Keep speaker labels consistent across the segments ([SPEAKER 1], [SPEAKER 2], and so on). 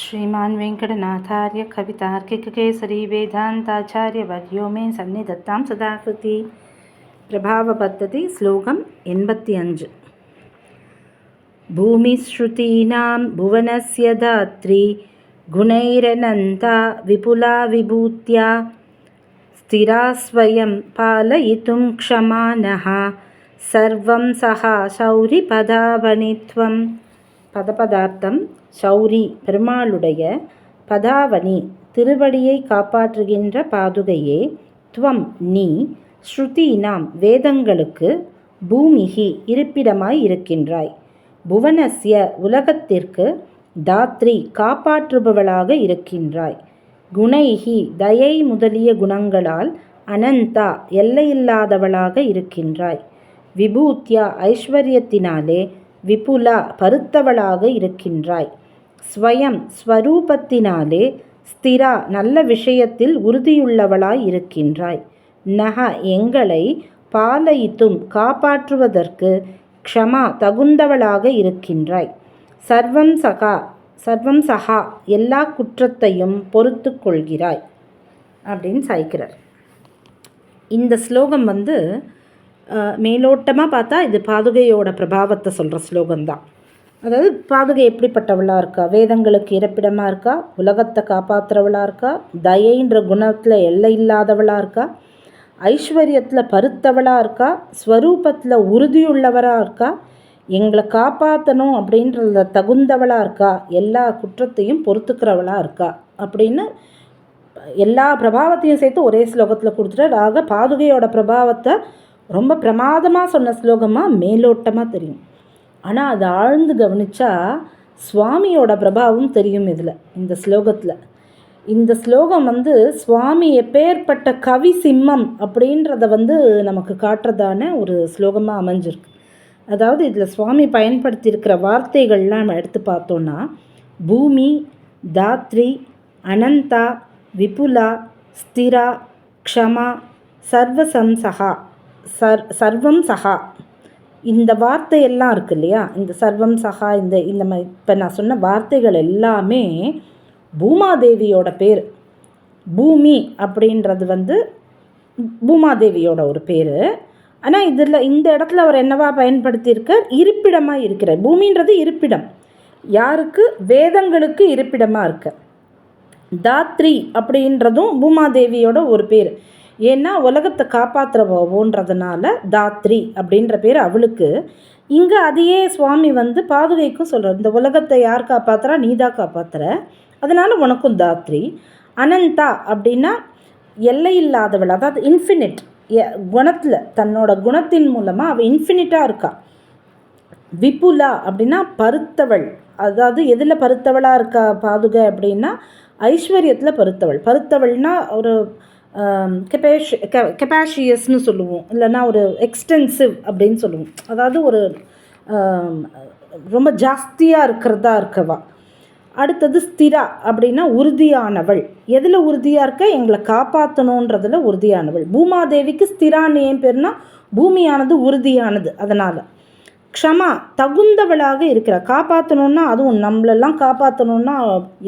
[SPEAKER 1] శ్రీమాన్ వెంకటనాథార్య కవితార్కికకేసరి వేదాంతాచార్యవర్యో మే సన్నిధత్తాం సదాకృతి ప్రభావ పద్ధతి శ్లోకం ఎൺപത്തി അഞ്ച് ഭൂമിശ്രുതീനാം ഭുവനസ്യ ധാത്രി ഗുണൈരനന്ത വിപുലാ വിഭൂത്യ സ്ഥിരാ സ്വയം പാലയിതും ക്ഷമാനഃ సర్వం సహా శౌరిపదావణిత్వం పదపదార్థం சௌரி பெருமாளுடைய பதாவனி திருவடியை காப்பாற்றுகின்ற பாதுகையே துவம் நீ ஸ்ருதீனாம் வேதங்களுக்கு பூமிகி இருப்பிடமாய் இருக்கின்றாய். புவனஸ்ய உலகத்திற்கு தாத்ரி காப்பாற்றுபவளாக இருக்கின்றாய். குணைகி தயை முதலிய குணங்களால் அனந்தா எல்லையில்லாதவளாக இருக்கின்றாய். விபூத்யா ஐஸ்வர்யத்தினாலே விபுலா பருத்தவளாக இருக்கின்றாய். ஸ்வயம் ஸ்வரூபத்தினாலே ஸ்திரா நல்ல விஷயத்தில் உறுதியுள்ளவளாய் இருக்கின்றாய். நக எங்களை பாலயித்தும் காப்பாற்றுவதற்கு க்ஷமா தகுந்தவளாக இருக்கின்றாய். சர்வம் சகா சர்வம் சகா எல்லா குற்றத்தையும் பொறுத்து கொள்கிறாய் அப்படின்னு சாய்க்கிறார். இந்த ஸ்லோகம் வந்து மேலோட்டமாக பார்த்தா இது பாதுகையோட பிரபாவத்தை சொல்கிற ஸ்லோகம்தான். அதாவது பாதுகை எப்படிப்பட்டவளாக இருக்கா? வேதங்களுக்கு இறப்பிடமாக இருக்கா? உலகத்தை காப்பாற்றுறவளாக இருக்கா? தயைன்ற குணத்தில் எல்லை இல்லாதவளாக இருக்கா? ஐஸ்வர்யத்தில் பருத்தவளாக இருக்கா? ஸ்வரூபத்தில் உறுதியுள்ளவராக இருக்கா? எங்களை காப்பாற்றணும் அப்படின்றத தகுந்தவளாக இருக்கா? எல்லா குற்றத்தையும் பொறுத்துக்கிறவளாக இருக்கா? அப்படின்னு எல்லா பிரபாவத்தையும் சேர்த்து ஒரே ஸ்லோகத்தில் கொடுத்துட்டு ஆக பாதுகையோட பிரபாவத்தை ரொம்ப பிரமாதமாக சொன்ன ஸ்லோகமாக மேலோட்டமாக தெரியும். ஆனால் அதை ஆழ்ந்து கவனித்தா சுவாமியோட பிரபாவம் தெரியும் இதில் இந்த ஸ்லோகத்தில். இந்த ஸ்லோகம் வந்து சுவாமி எப்பேற்பட்ட கவி சிம்மம் அப்படின்றத வந்து நமக்கு காட்டுறதான ஒரு ஸ்லோகமாக அமைஞ்சிருக்கு. அதாவது இதில் சுவாமி பயன்படுத்தியிருக்கிற வார்த்தைகள்லாம் நம்ம எடுத்து பார்த்தோன்னா பூமி தாத்ரி அனந்தா விபுலா ஸ்திரா க்ஷமா சர்வசம்சகா சர் சர்வம் சகா. இந்த வார்த்தையெல்லாம் இருக்கு இல்லையா இந்த சர்வம் சகா இந்த இந்த மாதிரி இப்போ நான் சொன்ன வார்த்தைகள் எல்லாமே பூமாதேவியோட பேர். பூமி அப்படின்றது வந்து பூமாதேவியோட ஒரு பேர். ஆனால் இதில் இந்த இடத்துல அவர் என்னவா பயன்படுத்தியிருக்க? இருப்பிடமாக இருக்கிறார் பூமின்றது இருப்பிடம். யாருக்கு? வேதங்களுக்கு இருப்பிடமாக இருக்க. தாத்ரி அப்படின்றதும் பூமாதேவியோட ஒரு பேர். ஏன்னா உலகத்தை காப்பாற்றுறவோன்றதுனால தாத்ரி அப்படின்ற பேர் அவளுக்கு. இங்கே அதையே சுவாமி வந்து பாதுகைக்கும் சொல்கிறார் இந்த உலகத்தை யார் காப்பாற்றுறா நீ தான் காப்பாற்றுற அதனால் உனக்கும் தாத்ரி. அனந்தா அப்படின்னா எல்லை இல்லாதவள். அதாவது இன்ஃபினிட் குணத்தில் தன்னோட குணத்தின் மூலமாக அவள் இன்ஃபினிட்டாக இருக்கா. விபுலா அப்படின்னா பருத்தவள். அதாவது எதில் பருத்தவளாக இருக்கா பாதுகை அப்படின்னா ஐஸ்வர்யத்தில் பருத்தவள். பருத்தவள்னா ஒரு கெப்பேஷ் கெ கெப்பாஷியஸ்னு சொல்லுவோம். இல்லைன்னா ஒரு எக்ஸ்டென்சிவ் அப்படின்னு சொல்லுவோம். அதாவது ஒரு ரொம்ப ஜாஸ்தியாக இருக்கிறதா இருக்கவா? அடுத்தது ஸ்திரா அப்படின்னா உறுதியானவள். எதில் உறுதியாக இருக்க? எங்களை காப்பாற்றணுன்றதில் உறுதியானவள். பூமாதேவிக்கு ஸ்திரான்னு ஏன் பேர்னா பூமியானது உறுதியானது. அதனால் க்ஷமா தகுந்தவளாக இருக்கிற. காப்பாற்றணுன்னா அதுவும் நம்மளெல்லாம் காப்பாற்றணுன்னா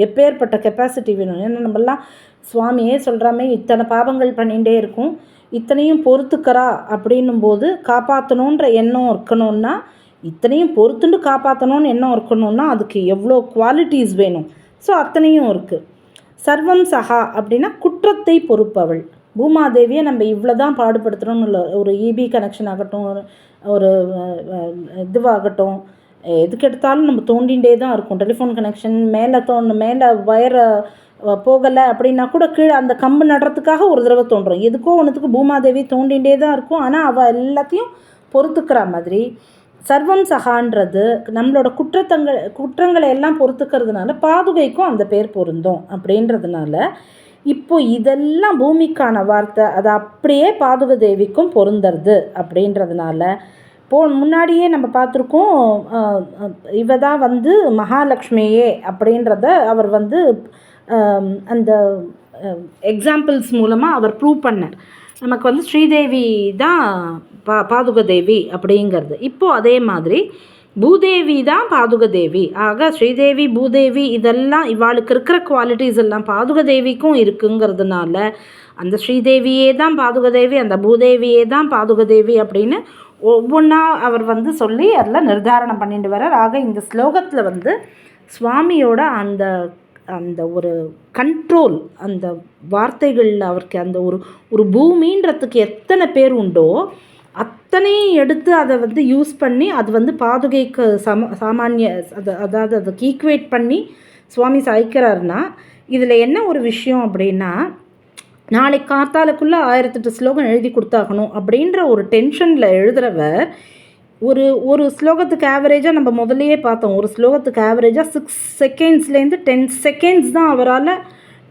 [SPEAKER 1] எப்பேற்பட்ட கெப்பாசிட்டி வேணும். ஏன்னா நம்மளாம் சுவாமியே சொல்கிறாமே இத்தனை பாவங்கள் பண்ணிகிட்டே இருக்கும். இத்தனையும் பொறுத்துக்கிறா. அப்படின்னும் போது காப்பாற்றணுன்ற எண்ணம் இருக்கணும்னா இத்தனையும் பொறுத்துண்டு காப்பாற்றணும்னு எண்ணம் இருக்கணும்னா அதுக்கு எவ்வளோ குவாலிட்டிஸ் வேணும். ஸோ அத்தனையும் இருக்குது சர்வம் சஹா அப்படின்னா குற்றத்தை பொறுப்பவள். பூமாதேவியை நம்ம இவ்வளோ தான் பாடுபடுத்துகிறோம்னு இல்லை ஒரு இபி கனெக்ஷன் ஆகட்டும் ஒரு இதுவாகட்டும் எதுக்கு எடுத்தாலும் நம்ம தோண்டிகிட்டே தான் இருக்கும். டெலிஃபோன் கனெக்ஷன் மேலே தோணு மேலே வயரை போகலை அப்படின்னா கூட கீழே அந்த கம்பு நடுறதுக்காக ஒரு தடவை தோன்றும். எதுக்கோ ஒன்றுத்துக்கு பூமாதேவி தோண்டிகிட்டே தான் இருக்கும். ஆனால் அவள் எல்லாத்தையும் பொறுத்துக்கிற மாதிரி சர்வம் சகான்றது நம்மளோட குற்றத்தங்கள் குற்றங்களை எல்லாம் பொறுத்துக்கிறதுனால பாதுகைக்கும் அந்த பேர் பொருந்தும் அப்படின்றதுனால இப்போ இதெல்லாம் பூமிக்கான வார்த்தை. அது அப்படியே பாதுக தேவிக்கும் பொருந்துறது அப்படின்றதுனால போ முன்னாடியே நம்ம பார்த்துருக்கோம் இவ தான் வந்து மகாலட்சுமியே அப்படின்றத அவர் வந்து அந்த எக்ஸாம்பிள்ஸ் மூலமாக அவர் ப்ரூவ் பண்ணார். நமக்கு வந்து ஸ்ரீதேவி தான் பா பாதுக தேவி அப்படிங்கிறது. இப்போது அதே மாதிரி பூதேவி தான் பாதுகதேவி. ஆக ஸ்ரீதேவி பூதேவி இதெல்லாம் இவாளுக்கு இருக்கிற குவாலிட்டிஸ் எல்லாம் பாதுகதேவிக்கும் இருக்குங்கிறதுனால அந்த ஸ்ரீதேவியே தான் பாதுகதேவி அந்த பூதேவியே தான் பாதுகதேவி அப்படின்னு ஒவ்வொன்றா அவர் வந்து சொல்லி அதில் நிர்தாரணம் பண்ணிட்டு வரார் ஆக இந்த ஸ்லோகத்தில் வந்து சுவாமியோட அந்த அந்த ஒரு கண்ட்ரோல் அந்த வார்த்தைகளில் அவருக்கு அந்த ஒரு ஒரு பூமின்றதுக்கு எத்தனை பேர் உண்டோ அத்தனையும் எடுத்து அதை வந்து யூஸ் பண்ணி அது வந்து பாதுகைக்கு சம சாமானிய அதை அதாவது அதுக்கு ஈக்குவேட் பண்ணி சுவாமி சாய்க்கிறாருன்னா இதில் என்ன ஒரு விஷயம் அப்படின்னா நாளைக்கு காத்தாலுக்குள்ளே ஆயிரத்தெட்டு ஸ்லோகம் எழுதி கொடுத்தாகணும் அப்படின்ற ஒரு டென்ஷனில் எழுதுகிறவர் ஒரு ஒரு ஸ்லோகத்துக்கு ஆவரேஜாக நம்ம முதல்லையே பார்த்தோம். ஒரு ஸ்லோகத்துக்கு ஆவரேஜாக சிக்ஸ் செகண்ட்ஸ்லேருந்து டென் செகண்ட்ஸ் தான் அவரால்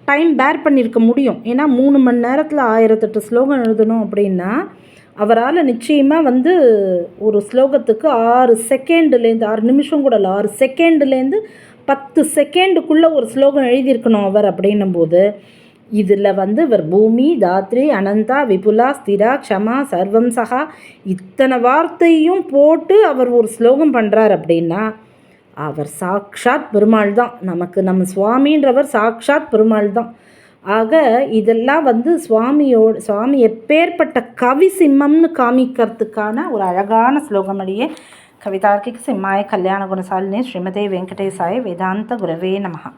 [SPEAKER 1] டைம் பேர் பண்ணியிருக்க முடியும். ஏன்னா மூணு மணி நேரத்தில் ஆயிரத்தெட்டு ஸ்லோகம் எழுதணும் அப்படின்னா அவரால் நிச்சயமாக வந்து ஒரு ஸ்லோகத்துக்கு ஆறு செகண்டுலேருந்து ஆறு நிமிஷம் கூட இல்லை ஆறு செகண்டுலேருந்து பத்து செகண்டுக்குள்ளே ஒரு ஸ்லோகம் எழுதியிருக்கணும் அவர் அப்படின்னும்போது இதில் வந்து இவர் பூமி தாத்ரி அனந்தா விபுலா ஸ்திரா க்ஷமா சர்வம் சகா இத்தனை வார்த்தையும் போட்டு அவர் ஒரு ஸ்லோகம் பண்ணுறார் அப்படின்னா அவர் சாக்ஷாத் பெருமாள் தான். நமக்கு நம்ம சுவாமின்றவர் சாக்ஷாத் பெருமாள் தான். ஆக இதெல்லாம் வந்து சுவாமியோ சுவாமி எப்பேற்பட்ட கவி சிம்மம்னு காமிக்கிறதுக்கான ஒரு அழகான ஸ்லோகமடியே கவிதார்க்கிக சிம்மாய கல்யாண குணசாலினி ஸ்ரீமதே வெங்கடேசாய வேதாந்த குரவே நமகா